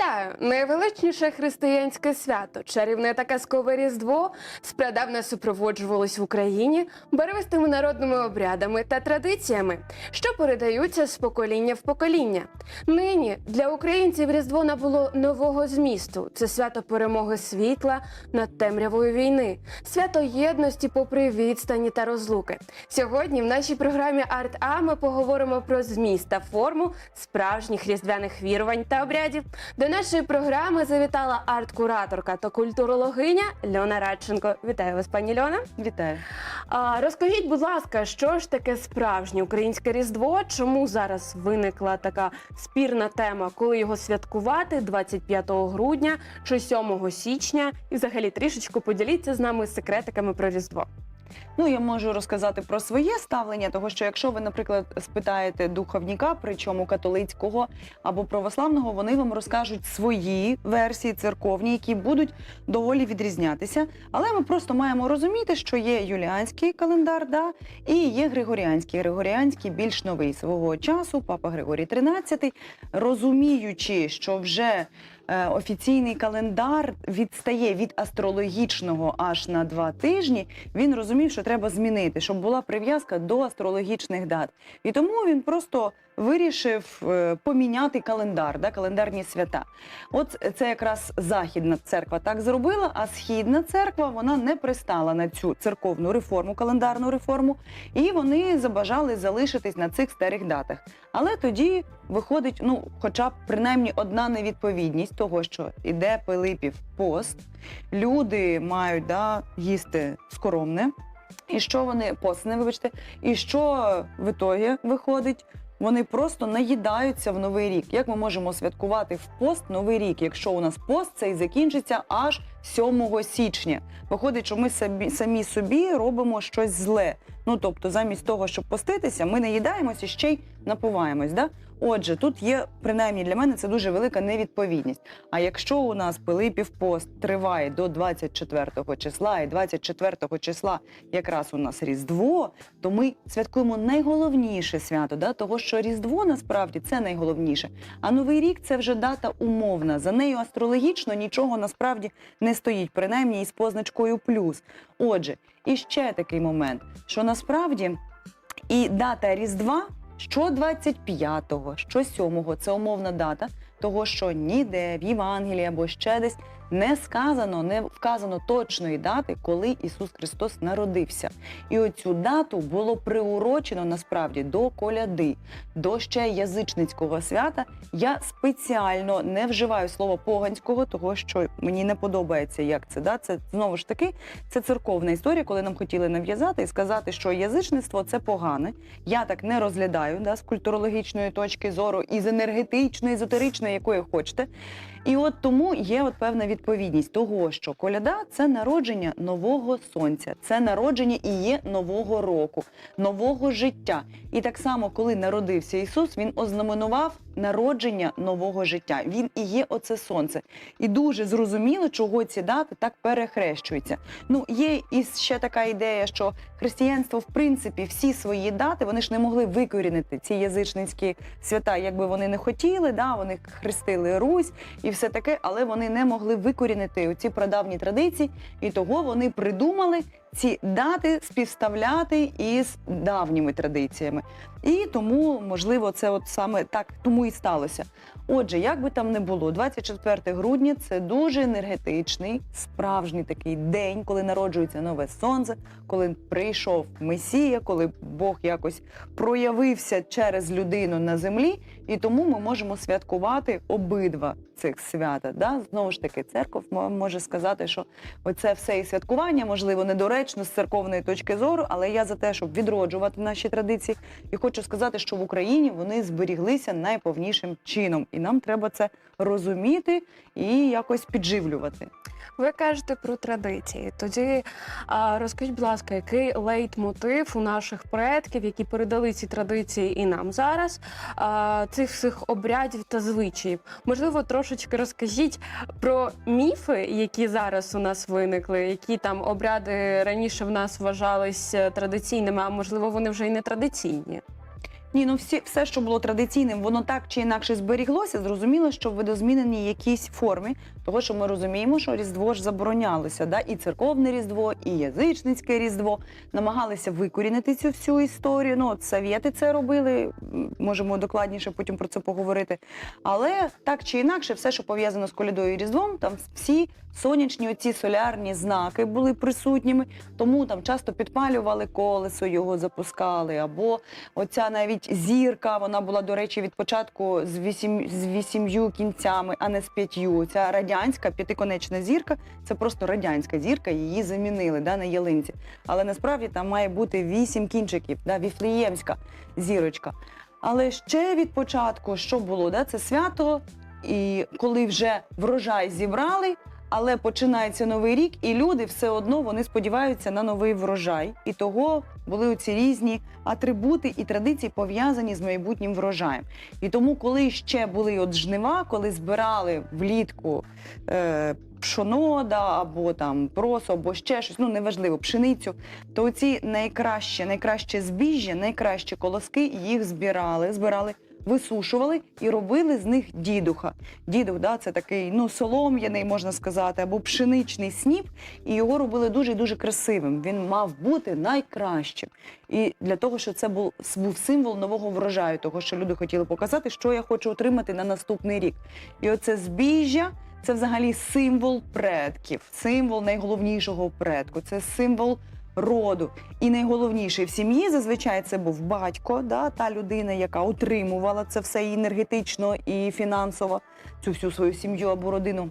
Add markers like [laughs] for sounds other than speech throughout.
Вітаю! Найвеличніше християнське свято, чарівне та казкове Різдво спрадавна супроводжувалось в Україні барвистими народними обрядами та традиціями, що передаються з покоління в покоління. Нині для українців Різдво набуло нового змісту. Це свято перемоги світла над темрявою війни, свято єдності попри відстані та розлуки. Сьогодні в нашій програмі Арт А ми поговоримо про зміст та форму справжніх різдвяних вірувань та обрядів. До нашої програми завітала арт-кураторка та культурологиня Льона Радченко. Вітаю вас, пані Льона. Вітаю. А, розкажіть, будь ласка, що ж таке справжнє українське різдво? Чому зараз виникла така спірна тема, коли його святкувати 25 грудня чи 7 січня? І взагалі трішечку поділіться з нами секретиками про різдво. Ну я можу розказати про своє ставлення, того що якщо ви, наприклад, спитаєте духовніка, причому католицького або православного, вони вам розкажуть свої версії церковні, які будуть доволі відрізнятися. Але ми просто маємо розуміти, що є юліанський календар, да, і є Григоріанський. Григоріанський більш новий свого часу, папа Григорій XIII, розуміючи, що вже офіційний календар відстає від астрологічного аж на два тижні. Він розумів, що треба змінити, щоб була прив'язка до астрологічних дат. І тому він просто вирішив е, поміняти календар, да, календарні свята. От це якраз західна церква так зробила, а східна церква вона не пристала на цю церковну реформу, календарну реформу, і вони забажали залишитись на цих старих датах. Але тоді виходить, ну, хоча б принаймні одна невідповідність того, що іде Пилипів пост, люди мають да, їсти скоромне. І що вони постне, вибачте, і що в ітогі виходить? Вони просто наїдаються в новий рік. Як ми можемо святкувати в пост новий рік, якщо у нас пост цей закінчиться аж 7 січня? Виходить, що ми самі, самі собі робимо щось зле. Ну тобто, замість того, щоб поститися, ми наїдаємося ще й напуваємось. Да? Отже, тут є принаймні для мене це дуже велика невідповідність. А якщо у нас Пилипів пост триває до 24 числа, і 24 числа якраз у нас Різдво, то ми святкуємо найголовніше свято, да? того що Різдво насправді це найголовніше. А Новий рік це вже дата умовна. За нею астрологічно нічого насправді не стоїть, принаймні із позначкою плюс. Отже, і ще такий момент, що насправді і дата Різдва. Що 25-го, що 7-го – це умовна дата, того що ніде в Євангелії або ще десь не сказано, не вказано точної дати, коли Ісус Христос народився. І оцю дату було приурочено насправді до коляди, до ще язичницького свята. Я спеціально не вживаю слово поганського, того що мені не подобається, як це да. Це знову ж таки це церковна історія, коли нам хотіли нав'язати і сказати, що язичництво це погане. Я так не розглядаю да, з культурологічної точки зору, і з енергетичної, езотеричної, якої хочете. І от тому є от певна відповідність того, що коляда це народження нового сонця, це народження і є нового року, нового життя. І так само, коли народився Ісус, він ознаменував народження нового життя. Він і є оце сонце. І дуже зрозуміло, чого ці дати так перехрещуються. Ну, є і ще така ідея, що християнство, в принципі, всі свої дати вони ж не могли викорінити ці язичницькі свята, якби вони не хотіли. Да, вони хрестили Русь і все таке, але вони не могли викорінити ці прадавні традиції, і того вони придумали ці дати співставляти із давніми традиціями. І тому, можливо, це от саме так тому і сталося. Отже, як би там не було, 24 грудня це дуже енергетичний, справжній такий день, коли народжується нове сонце, коли прийшов Месія, коли Бог якось проявився через людину на землі, і тому ми можемо святкувати обидва цих свята. Да? Знову ж таки, церква може сказати, що оце все і святкування, можливо, недоречно з церковної точки зору, але я за те, щоб відроджувати наші традиції, і хочу сказати, що в Україні вони зберіглися найповнішим чином, і нам треба це розуміти і якось підживлювати. Ви кажете про традиції. Тоді розкажіть, будь ласка, який лейтмотив у наших предків, які передали ці традиції і нам зараз, цих всіх обрядів та звичаїв? Можливо, трошечки розкажіть про міфи, які зараз у нас виникли, які там обряди раніше в нас вважались е, традиційними, а можливо, вони вже й не традиційні. Ні, ну всі, все, що було традиційним, воно так чи інакше зберіглося. Зрозуміло, що в видозміненій якійсь формі, того що ми розуміємо, що Різдво ж заборонялося, да? і церковне Різдво, і язичницьке Різдво намагалися викорінити цю всю історію. Ну, от совєти це робили, можемо докладніше потім про це поговорити. Але так чи інакше, все, що пов'язано з колядою і Різдвом, там всі сонячні оці солярні знаки були присутніми, тому там часто підпалювали колесо, його запускали, або оця навіть зірка, вона була, до речі, від початку з вісім з вісім'ю кінцями, а не з п'ятью. Ця радянська п'ятиконечна зірка це просто радянська зірка, її замінили да, на ялинці. Але насправді там має бути вісім кінчиків, да, віфліємська зірочка. Але ще від початку, що було, да, це свято, і коли вже врожай зібрали. Але починається новий рік, і люди все одно вони сподіваються на новий врожай. І того були оці різні атрибути і традиції пов'язані з майбутнім врожаєм. І тому, коли ще були от жнива, коли збирали влітку е, пшоно да, або там просо, або ще щось, ну неважливо, пшеницю, то ці найкраще, найкраще збіжжя, найкращі колоски їх збирали, збирали. Висушували і робили з них дідуха. Дідух, да, це такий ну солом'яний, можна сказати, або пшеничний сніп, і його робили дуже дуже красивим. Він мав бути найкращим. І для того, що це був, був символ нового врожаю, того, що люди хотіли показати, що я хочу отримати на наступний рік. І оце збіжжя. Це взагалі символ предків, символ найголовнішого предку. Це символ роду. І найголовніше в сім'ї зазвичай це був батько, да, та людина, яка утримувала це все і енергетично і фінансово, цю всю свою сім'ю або родину.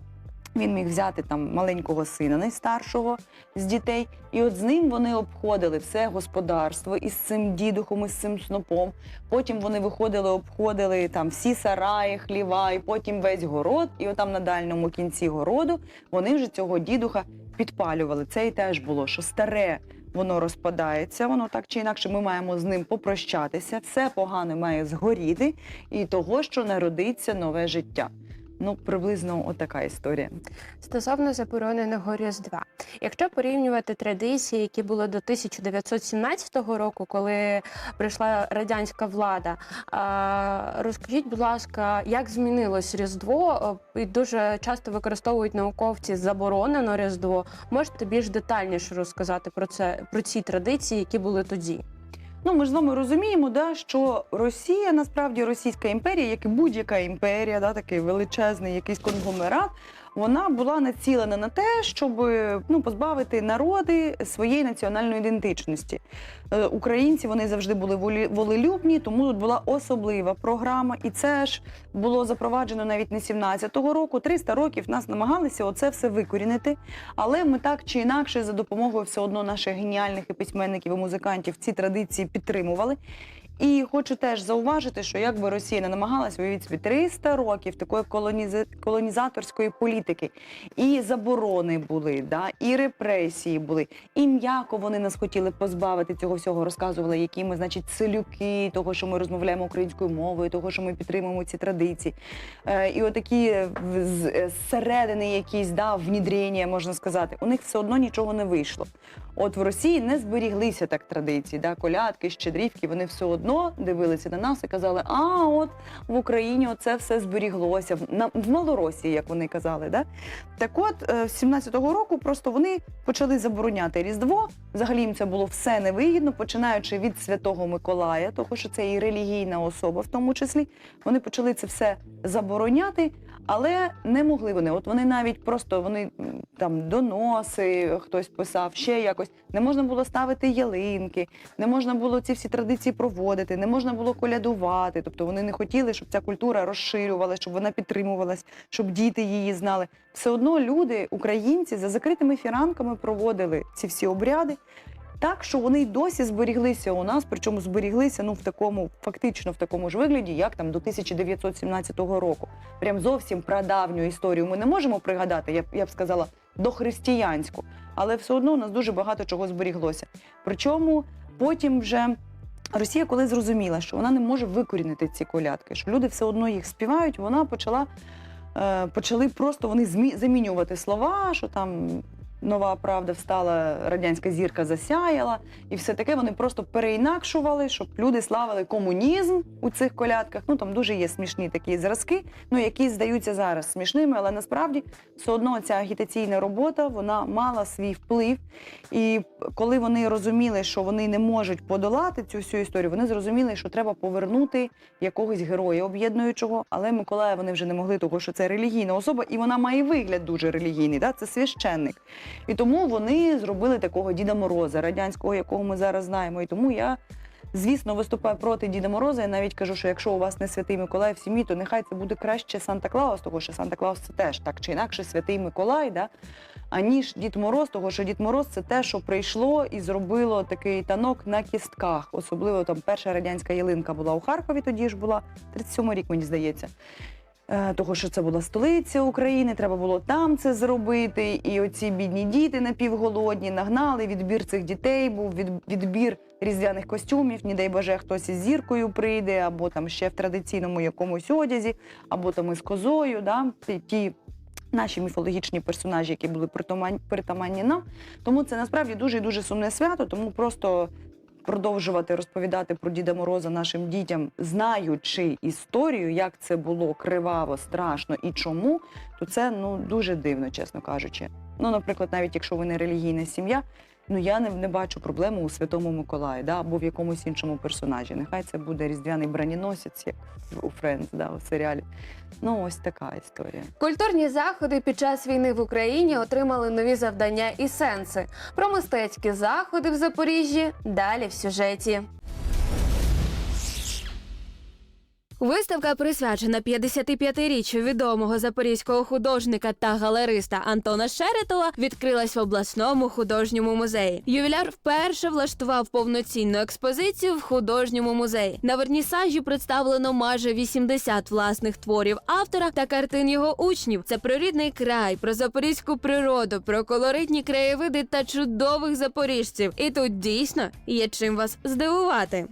Він міг взяти там маленького сина, найстаршого з дітей, і от з ним вони обходили все господарство із цим дідухом, із цим снопом. Потім вони виходили, обходили там всі сараї, хліва, і потім весь город. І отам на дальньому кінці городу вони вже цього дідуха підпалювали. Це і теж було, що старе воно розпадається, воно так чи інакше ми маємо з ним попрощатися. Все погане має згоріти, і того, що народиться нове життя. Ну, приблизно отака історія. Стосовно забороненого Різдва, якщо порівнювати традиції, які були до 1917 року, коли прийшла радянська влада, розкажіть, будь ласка, як змінилось Різдво? І дуже часто використовують науковці заборонено Різдво. Можете більш детальніше розказати про це про ці традиції, які були тоді? Ну, ми ж з вами розуміємо, да, що Росія насправді Російська імперія, як і будь-яка імперія, да, такий величезний якийсь конгломерат, вона була націлена на те, щоб ну, позбавити народи своєї національної ідентичності. Е, українці вони завжди були волелюбні, тому тут була особлива програма, і це ж було запроваджено навіть не 17-го року. 300 років нас намагалися оце все викорінити. Але ми так чи інакше за допомогою все одно наших геніальних і письменників і музикантів ці традиції підтримували. І хочу теж зауважити, що якби Росія не намагалась уявіть собі 300 років такої колоніза... колонізаторської політики, і заборони були, да, і репресії були, і м'яко вони нас хотіли позбавити цього всього, розказували, які ми, значить, селюки, того, що ми розмовляємо українською мовою, того, що ми підтримуємо ці традиції. Е, і отакі е, зсередини якісь да, внідрення, можна сказати, у них все одно нічого не вийшло. От в Росії не зберіглися так традиції, да, колядки, щедрівки, вони все одно дивилися на нас і казали, а от в Україні оце все зберіглося, в, на, в Малоросії, як вони казали. Да? Так от, е, з 17-го року просто вони почали забороняти Різдво. Взагалі їм це було все невигідно, починаючи від Святого Миколая, того що це і релігійна особа, в тому числі. Вони почали це все забороняти, але не могли вони. От вони навіть просто вони там доноси, хтось писав, ще якось не можна було ставити ялинки, не можна було ці всі традиції проводити, не можна було колядувати. Тобто вони не хотіли, щоб ця культура розширювалася, щоб вона підтримувалась, щоб діти її знали. Все одно люди, українці, за закритими фіранками проводили ці всі обряди. Так, що вони й досі зберіглися у нас, причому зберіглися ну в такому, фактично в такому ж вигляді, як там до 1917 року. Прям зовсім прадавню історію ми не можемо пригадати, я я б сказала, дохристиянську, але все одно у нас дуже багато чого зберіглося. Причому потім вже Росія, коли зрозуміла, що вона не може викорінити ці колядки, що люди все одно їх співають, вона почала. е, Почали просто вони змі- замінювати слова, що там нова правда встала, радянська зірка засяяла, і все таке вони просто переінакшували, щоб люди славили комунізм у цих колядках. Ну там дуже є смішні такі зразки, ну які здаються зараз смішними, але насправді все одно ця агітаційна робота вона мала свій вплив. І коли вони розуміли, що вони не можуть подолати цю всю історію, вони зрозуміли, що треба повернути якогось героя об'єднуючого. Але Миколая вони вже не могли, тому що це релігійна особа, і вона має вигляд дуже релігійний. Да? Це священник. І тому вони зробили такого Діда Мороза, радянського, якого ми зараз знаємо. І тому я. Звісно, виступаю проти Діда Мороза. Я навіть кажу, що якщо у вас не святий Миколай в сім'ї, то нехай це буде краще Санта Клаус, тому що Санта Клаус це теж так чи інакше святий Миколай, да? аніж Дід Мороз, тому що Дід Мороз це те, що прийшло і зробило такий танок на кістках. Особливо там перша радянська ялинка була у Харкові, тоді ж була 37 рік, мені здається. Е, Того, що це була столиця України, треба було там це зробити. І оці бідні діти напівголодні нагнали. Відбір цих дітей був відбір різдвяних костюмів. Не дай боже, хтось із зіркою прийде, або там ще в традиційному якомусь одязі, або там із козою. Да? Ті- наші міфологічні персонажі, які були притаманні нам. Тому це насправді дуже дуже сумне свято. Тому просто продовжувати розповідати про Діда Мороза нашим дітям, знаючи історію, як це було криваво, страшно і чому, то це ну дуже дивно, чесно кажучи. Ну, наприклад, навіть якщо ви не релігійна сім'я. Ну я не, не бачу проблеми у Святому Миколаї, да, або в якомусь іншому персонажі. Нехай це буде різдвяний броненосець, як у Френдс, да, у серіалі. Ну, ось така історія. Культурні заходи під час війни в Україні отримали нові завдання і сенси. Про мистецькі заходи в Запоріжжі далі в сюжеті. Виставка присвячена 55-річчю відомого запорізького художника та галериста Антона Шеретова відкрилась в обласному художньому музеї. Ювіляр вперше влаштував повноцінну експозицію в художньому музеї. На вернісажі представлено майже 80 власних творів автора та картин його учнів. Це про рідний край, про запорізьку природу, про колоритні краєвиди та чудових запоріжців. І тут дійсно є чим вас здивувати.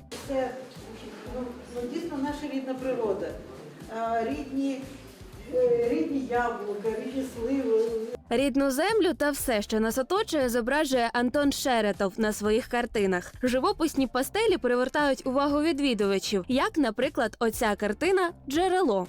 Ну, дійсно наша рідна природа. Рідні, е, рідні яблука, рідні сливи. Рідну землю та все, що нас оточує, зображує Антон Шеретов на своїх картинах. Живописні пастелі привертають увагу відвідувачів, як, наприклад, оця картина Джерело.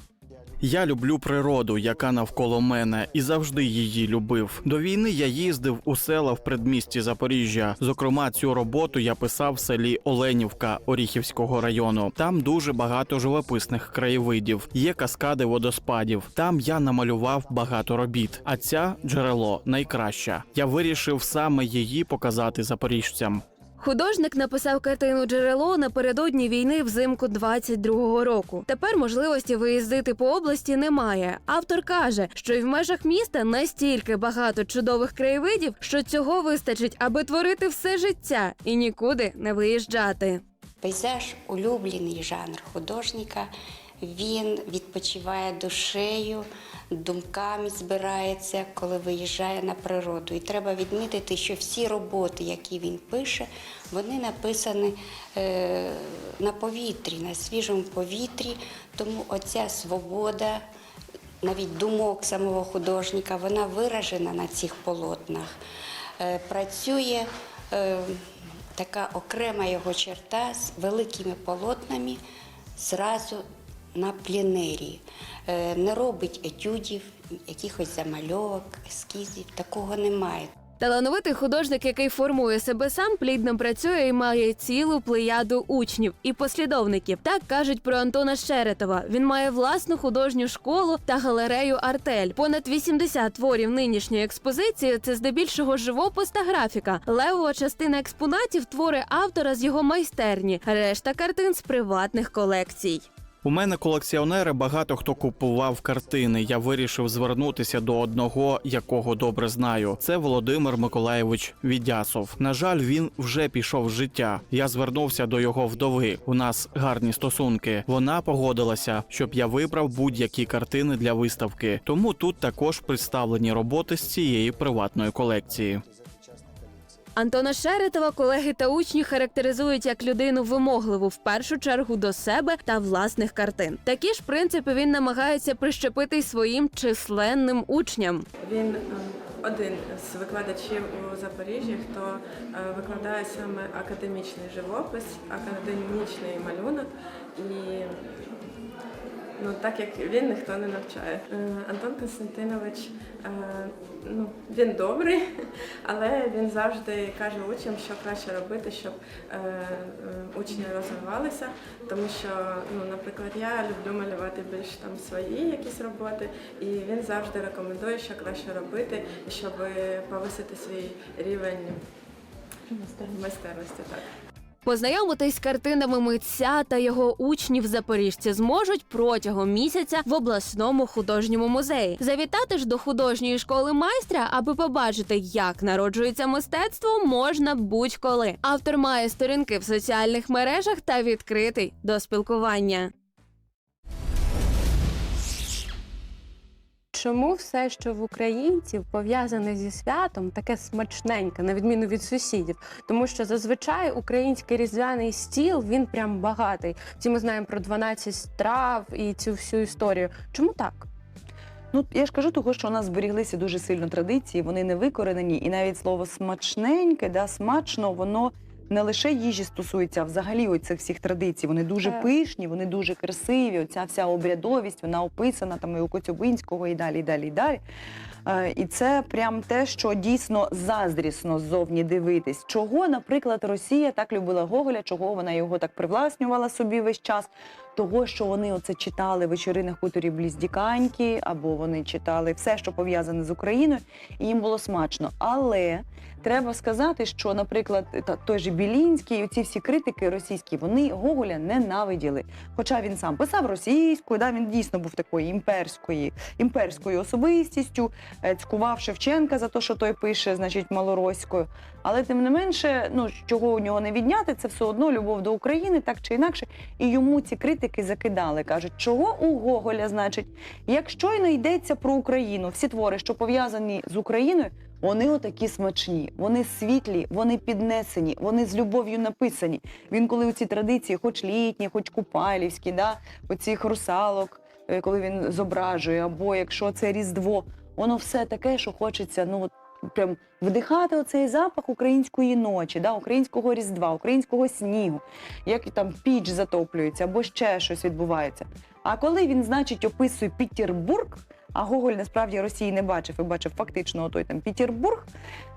Я люблю природу, яка навколо мене, і завжди її любив. До війни я їздив у села в предмісті Запоріжжя. Зокрема, цю роботу я писав в селі Оленівка Оріхівського району. Там дуже багато живописних краєвидів. Є каскади водоспадів. Там я намалював багато робіт. А ця джерело найкраща. Я вирішив саме її показати запоріжцям. Художник написав картину Джерело напередодні війни взимку 22-го року. Тепер можливості виїздити по області немає. Автор каже, що і в межах міста настільки багато чудових краєвидів, що цього вистачить, аби творити все життя і нікуди не виїжджати. Пейзаж улюблений жанр художника. Він відпочиває душею, думками збирається, коли виїжджає на природу. І треба відмітити, що всі роботи, які він пише, вони написані е, на повітрі, на свіжому повітрі. Тому оця свобода, навіть думок самого художника, вона виражена на цих полотнах. Е, працює е, така окрема його черта з великими полотнами зразу на пленері. Е, Не робить етюдів, якихось замальовок, ескізів. Такого немає. Талановитий художник, який формує себе сам, плідно працює і має цілу плеяду учнів і послідовників. Так кажуть про Антона Шеретова. Він має власну художню школу та галерею Артель. Понад 80 творів нинішньої експозиції це здебільшого живопис та графіка. Левова частина експонатів твори автора з його майстерні, решта картин з приватних колекцій. У мене колекціонери багато хто купував картини. Я вирішив звернутися до одного, якого добре знаю. Це Володимир Миколаєвич Відясов. На жаль, він вже пішов з життя. Я звернувся до його вдови. У нас гарні стосунки. Вона погодилася, щоб я вибрав будь-які картини для виставки. Тому тут також представлені роботи з цієї приватної колекції. Антона Шеретова колеги та учні характеризують як людину вимогливу в першу чергу до себе та власних картин. Такі ж принципи він намагається прищепити своїм численним учням. Він е, один з викладачів у Запоріжжі, хто е, викладає саме академічний живопис, академічний малюнок. І ну, так як він ніхто не навчає. Е, Антон Константинович, е, ну, він добрий, [laughs] але він завжди каже учням, що краще робити, щоб е, учні розвивалися. Тому що, ну, наприклад, я люблю малювати більш там свої якісь роботи, і він завжди рекомендує, що краще робити, щоб повисити свій рівень майстерності. Так. Познайомитись з картинами митця та його учнів запоріжці зможуть протягом місяця в обласному художньому музеї. Завітати ж до художньої школи майстра, аби побачити, як народжується мистецтво, можна будь-коли. Автор має сторінки в соціальних мережах та відкритий до спілкування. Чому все, що в українців пов'язане зі святом, таке смачненьке, на відміну від сусідів? Тому що зазвичай український різдвяний стіл він прям багатий. Всі ми знаємо про 12 страв і цю всю історію. Чому так? Ну, я ж кажу, того, що у нас зберіглися дуже сильно традиції, вони не викоренені, і навіть слово смачненьке, да, смачно, воно не лише їжі стосується, а взагалі оцих цих всіх традицій. Вони дуже Так. пишні, вони дуже красиві. Оця вся обрядовість, вона описана там і у Коцюбинського, і далі, і далі, і далі. Е, І це прям те, що дійсно заздрісно ззовні дивитись. Чого, наприклад, Росія так любила Гоголя, чого вона його так привласнювала собі весь час. Того, що вони оце читали вечори на хуторі Бліздіканьки, або вони читали все, що пов'язане з Україною, і їм було смачно. Але треба сказати, що, наприклад, той же Білінський, і ці всі критики російські, вони Гоголя ненавиділи. Хоча він сам писав російською, да, він дійсно був такою імперською, імперською особистістю, е, цькував Шевченка за те, що той пише, значить, малороською. Але тим не менше, ну чого у нього не відняти, це все одно любов до України, так чи інакше. І йому ці критики закидали. кажуть, чого у Гоголя, значить, як щойно йдеться про Україну, всі твори, що пов'язані з Україною, вони отакі смачні, вони світлі, вони піднесені, вони з любов'ю написані. Він коли у ці традиції, хоч літні, хоч купалівські, да, оцих русалок, е, коли він зображує, або якщо це Різдво, воно все таке, що хочеться, ну прям вдихати оцей запах української ночі, да, українського різдва, українського снігу, як там піч затоплюється, або ще щось відбувається. А коли він, значить, описує Пітербург, а Гоголь насправді Росії не бачив і бачив фактично той там Петербург.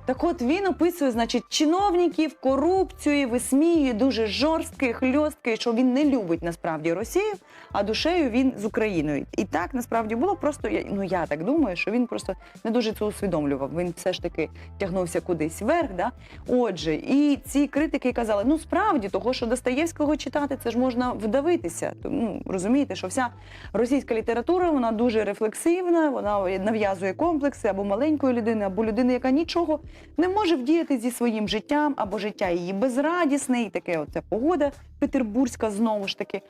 Так от він описує, значить, чиновників, корупцію, висміює дуже жорсткий, хльосткий, що він не любить насправді Росію, а душею він з Україною. І так насправді було просто ну я так думаю, що він просто не дуже це усвідомлював. Він все ж таки тягнувся кудись вверх. Да? Отже, і ці критики казали: ну справді, того, що Достоєвського читати, це ж можна вдавитися. Ну розумієте, що вся російська література вона дуже рефлексивна, вона нав'язує комплекси або маленької людини, або людини, яка нічого не може вдіяти зі своїм життям, або життя її безрадісне, і таке оця погода петербурзька знову ж таки.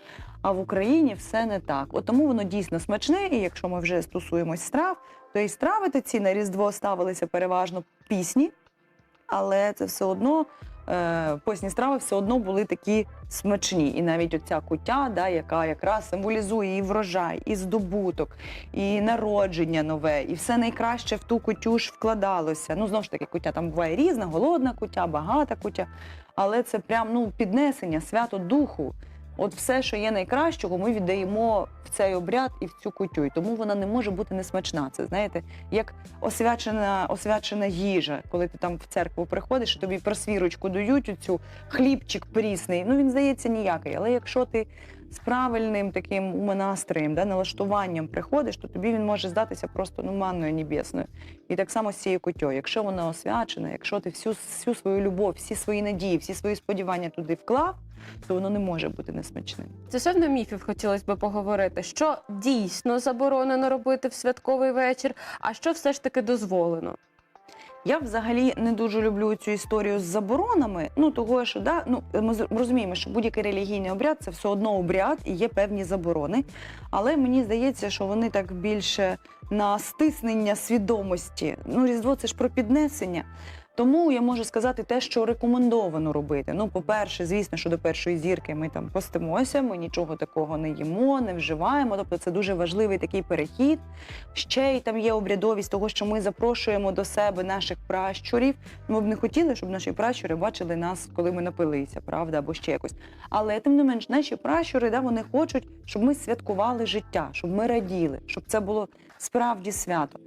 А в Україні все не так. От тому воно дійсно смачне, і якщо ми вже стосуємось страв, то і страви ці на Різдво ставилися переважно пісні, але це все одно. Е, страви все одно були такі смачні, і навіть оця куття, да, яка якраз символізує і врожай, і здобуток, і народження нове, і все найкраще в ту кутю ж вкладалося. Ну знову ж таки, куття там буває різна, голодна куття, багата куття, але це прям ну піднесення, свято духу. От все, що є найкращого, ми віддаємо в цей обряд і в цю кутю. І тому вона не може бути несмачна. Це знаєте, як освячена, освячена їжа, коли ти там в церкву приходиш, і тобі просвірочку дають оцю хлібчик прісний. Ну він здається ніякий. Але якщо ти з правильним таким умонастроєм, да, налаштуванням приходиш, то тобі він може здатися просто ну, манною небесною. І так само з цією кутьою. Якщо вона освячена, якщо ти всю, всю свою любов, всі свої надії, всі свої сподівання туди вклав, то воно не може бути несмачним. Стосовно міфів хотілося б поговорити, що дійсно заборонено робити в святковий вечір, а що все ж таки дозволено. Я взагалі не дуже люблю цю історію з заборонами. Ну того, що да, ну ми розуміємо, що будь-який релігійний обряд це все одно обряд і є певні заборони. Але мені здається, що вони так більше на стиснення свідомості. Ну, різдво це ж про піднесення. Тому я можу сказати те, що рекомендовано робити. Ну, по-перше, звісно, що до першої зірки ми там постимося, ми нічого такого не їмо, не вживаємо. Тобто це дуже важливий такий перехід. Ще й там є обрядовість того, що ми запрошуємо до себе наших пращурів. Ми б не хотіли, щоб наші пращури бачили нас, коли ми напилися, правда, або ще якось. Але тим не менш, наші пращури, да, вони хочуть, щоб ми святкували життя, щоб ми раділи, щоб це було справді свято.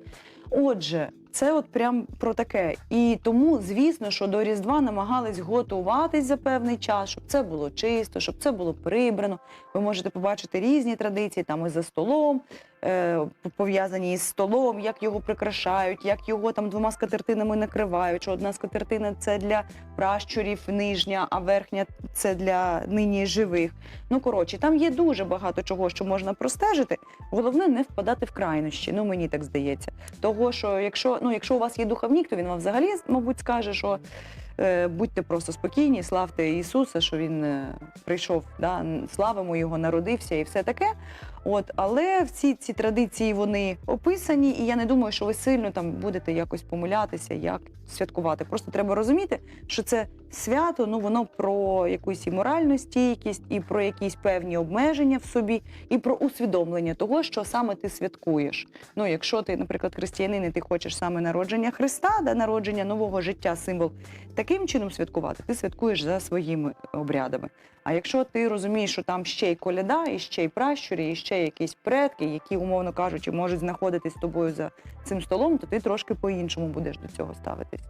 Отже, це от прям про таке. І тому, звісно, що до Різдва намагались готуватись за певний час, щоб це було чисто, щоб це було прибрано. Ви можете побачити різні традиції там і за столом, е, пов'язані із столом, як його прикрашають, як його там двома скатертинами накривають. Що одна скатертина це для пращурів нижня, а верхня це для нині живих. Ну коротше, там є дуже багато чого, що можна простежити. Головне не впадати в крайнощі. Ну мені так здається. Того, що якщо ну якщо у вас є духовник, то він вам взагалі, мабуть, скаже, що. Е, Будьте просто спокійні, славте Ісуса, що Він е, прийшов, да, славимо Його, народився і все таке. От, але всі ці традиції вони описані, і я не думаю, що ви сильно там будете якось помилятися, як святкувати. Просто треба розуміти, що це свято, ну воно про якусь і моральну стійкість, і про якісь певні обмеження в собі, і про усвідомлення того, що саме ти святкуєш. Ну, якщо ти, наприклад, християнин, і ти хочеш саме народження Христа, да, народження нового життя, символ таким чином святкувати, ти святкуєш за своїми обрядами. А якщо ти розумієш, що там ще й коляда, і ще й пращурі, і ще якісь предки, які, умовно кажучи, можуть знаходитись з тобою за цим столом, то ти трошки по-іншому будеш до цього ставитись.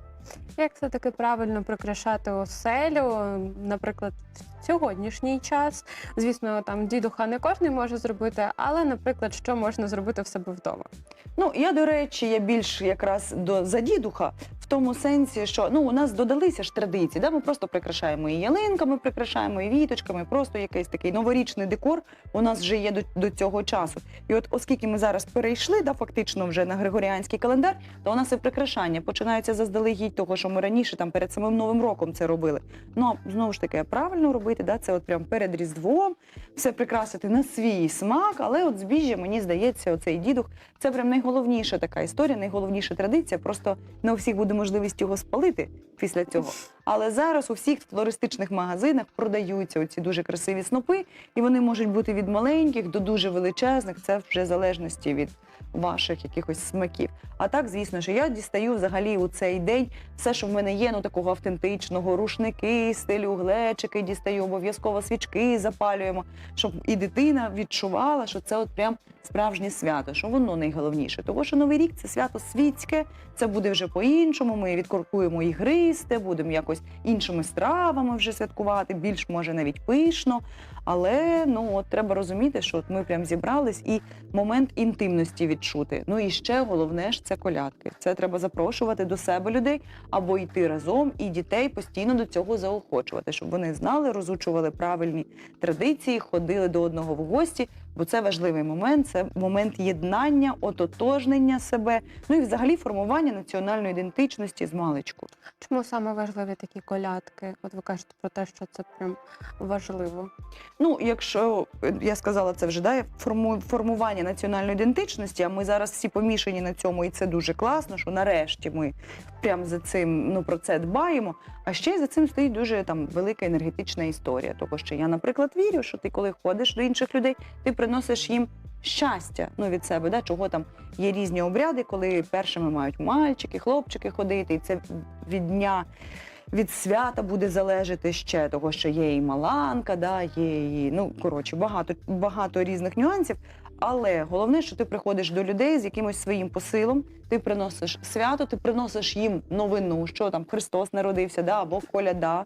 Як все таки правильно прикрашати оселю, наприклад, в сьогоднішній час? Звісно, там дідуха не кожен може зробити, але, наприклад, що можна зробити в себе вдома? Ну я до речі, я більш якраз до задідуха в тому сенсі, що ну у нас додалися ж традиції. Да? Ми просто прикрашаємо і ялинками, прикрашаємо і віточками, просто якийсь такий новорічний декор у нас вже є до, до цього часу. І от оскільки ми зараз перейшли, да, фактично вже на григоріанський календар, то у нас і прикрашання починаються заздалегідь того, що ми раніше там перед самим новим роком це робили. Ну знову ж таки, правильно робити, да? це от прям перед Різдвом, все прикрасити на свій смак, але от збіжжя, мені здається, оцей дідух це прям найголовніша така історія, найголовніша традиція. Просто не у всіх буде можливість його спалити після цього. Але зараз у всіх флористичних магазинах продаються оці дуже красиві снопи, і вони можуть бути від маленьких до дуже величезних. Це вже залежності від ваших якихось смаків. А так, звісно, що я дістаю взагалі у цей день все, що в мене є, ну такого автентичного, рушники, стилю глечики, дістаю обов'язково свічки, запалюємо, щоб і дитина відчувала, що це от прям справжнє свято, що воно найголовніше. Тому що Новий рік це свято світське, це буде вже по-іншому. Ми відкоркуємо ігристе, будемо якось іншими стравами вже святкувати, більш може навіть пишно. Але ну от треба розуміти, що от ми прям зібрались і момент інтимності відчути. Ну і ще головне ж це колядки. Це треба запрошувати до себе людей або йти разом, і дітей постійно до цього заохочувати, щоб вони знали, розучували правильні традиції, ходили до одного в гості. Бо це важливий момент, це момент єднання, ототожнення себе, ну і взагалі формування національної ідентичності з маличку. Чому саме важливі такі колядки? От ви кажете про те, що це прям важливо. Ну, якщо я сказала це вже да, форму, формування національної ідентичності, а ми зараз всі помішані на цьому, і це дуже класно, що нарешті ми прям за цим ну про це дбаємо. А ще й за цим стоїть дуже там велика енергетична історія. Того, що я, наприклад, вірю, що ти, коли ходиш до інших людей, ти приносиш їм щастя ну, від себе, да, чого там є різні обряди, коли першими мають мальчики, хлопчики ходити, і це від дня. Від свята буде залежати ще того, що є і маланка, да, є і ну коротше, багато, багато різних нюансів. Але головне, що ти приходиш до людей з якимось своїм посилом, ти приносиш свято, ти приносиш їм новину, що там Христос народився, да, або коляда.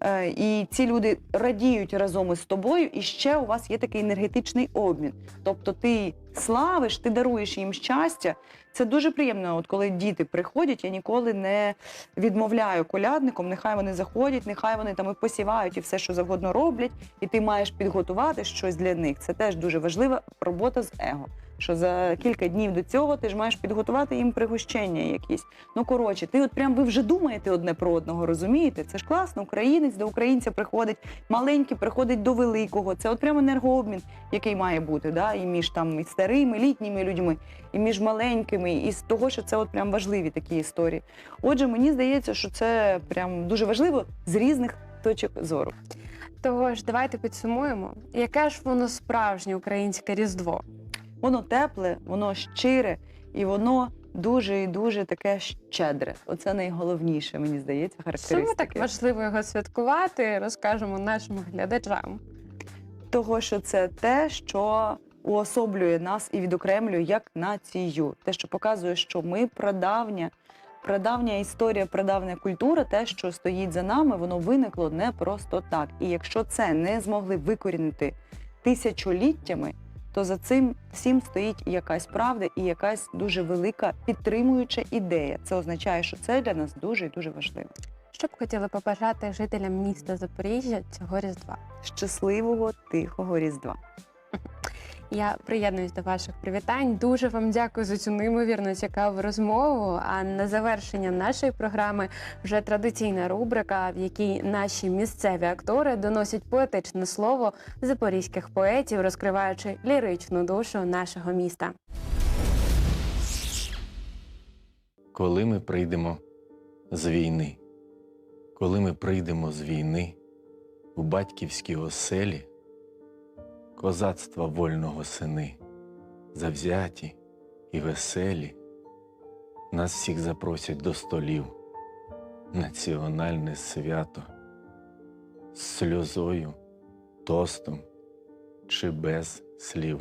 Е, і ці люди радіють разом із тобою, і ще у вас є такий енергетичний обмін. Тобто ти славиш, ти даруєш їм щастя. Це дуже приємно. От коли діти приходять, я ніколи не відмовляю колядникам, нехай вони заходять, нехай вони там і посівають, і все, що завгодно роблять, і ти маєш підготувати щось для них. Це теж дуже важлива робота з его. Що за кілька днів до цього ти ж маєш підготувати їм пригощення якісь. Ну коротше, ти от прям ви вже думаєте одне про одного, розумієте? Це ж класно. Українець до українця приходить, маленький приходить до великого. Це от прям енергообмін, який має бути, да? і між там і старими, літніми людьми, і між маленькими, і з того, що це от прям важливі такі історії. Отже, мені здається, що це прям дуже важливо з різних точок зору. Тож давайте підсумуємо, яке ж воно справжнє українське різдво. Воно тепле, воно щире і воно дуже і дуже таке щедре. Оце найголовніше, мені здається, Чому так важливо його святкувати, розкажемо нашим глядачам. Того, що це те, що уособлює нас і відокремлює як націю. Те, що показує, що ми прадавня, прадавня історія, прадавня культура, те, що стоїть за нами, воно виникло не просто так. І якщо це не змогли викорінити тисячоліттями, то за цим всім стоїть якась правда і якась дуже велика підтримуюча ідея. Це означає, що це для нас дуже і дуже важливо. Що б хотіли побажати жителям міста Запоріжжя цього різдва? Щасливого тихого різдва. Я приєднуюсь до ваших привітань. Дуже вам дякую за цю неймовірно цікаву розмову. А на завершення нашої програми вже традиційна рубрика, в якій наші місцеві актори доносять поетичне слово запорізьких поетів, розкриваючи ліричну душу нашого міста. коли ми прийдемо з війни, коли ми прийдемо з війни у батьківські оселі, козацтва вольного сини, завзяті і веселі, нас всіх запросять до столів, національне свято, з сльозою, тостом чи без слів,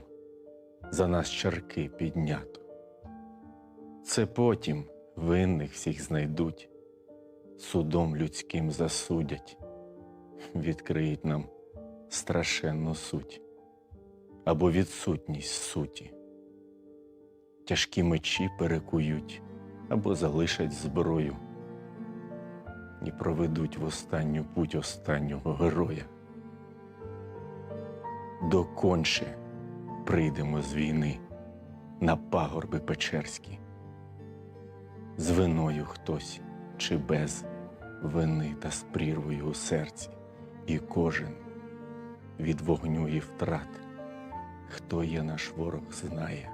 за нас чарки піднято. Це потім винних всіх знайдуть, судом людським засудять, відкриють нам страшенну суть або відсутність суті. Тяжкі мечі перекують або залишать зброю і проведуть в останню путь останнього героя. Доконче прийдемо з війни на пагорби Печерські з виною хтось чи без вини та з прірвою у серці, і кожен від вогню і втрат, хто є наш ворог, знає.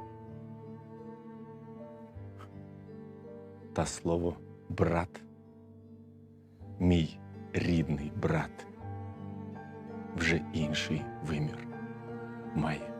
Та слово брат, мій рідний брат, вже інший вимір має.